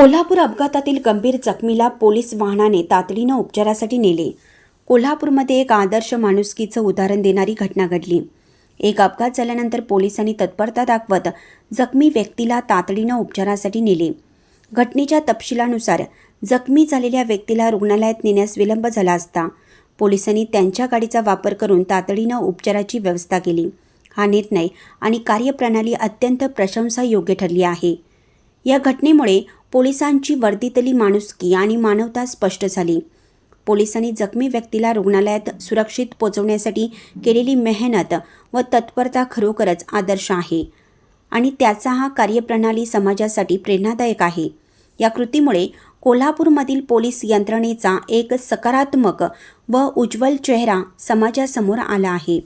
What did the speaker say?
कोल्हापूर अपघातातील गंभीर जखमीला पोलीस वाहनाने तातडीनं उपचारासाठी नेले. कोल्हापूरमध्ये एक आदर्श माणुसकीचं उदाहरण देणारी घटना घडली. एक अपघात झाल्यानंतर पोलिसांनी तत्परता दाखवत जखमी व्यक्तीला तातडीनं उपचारासाठी नेले. घटनेच्या तपशिलानुसार जखमी झालेल्या व्यक्तीला रुग्णालयात नेण्यास विलंब झाला असता पोलिसांनी त्यांच्या गाडीचा वापर करून तातडीनं उपचाराची व्यवस्था केली. हा निर्णय आणि कार्यप्रणाली अत्यंत प्रशंसायोग्य ठरली आहे. या घटनेमुळे पोलिसांची वर्दीतली माणुसकी आणि मानवता स्पष्ट झाली. पोलिसांनी जखमी व्यक्तीला रुग्णालयात सुरक्षित पोचवण्यासाठी केलेली मेहनत व तत्परता खरोखरच आदर्श आहे आणि त्याचा हा कार्यप्रणाली समाजासाठी प्रेरणादायक आहे. या कृतीमुळे कोल्हापूरमधील पोलीस यंत्रणेचा एक सकारात्मक व उज्ज्वल चेहरा समाजासमोर आला आहे.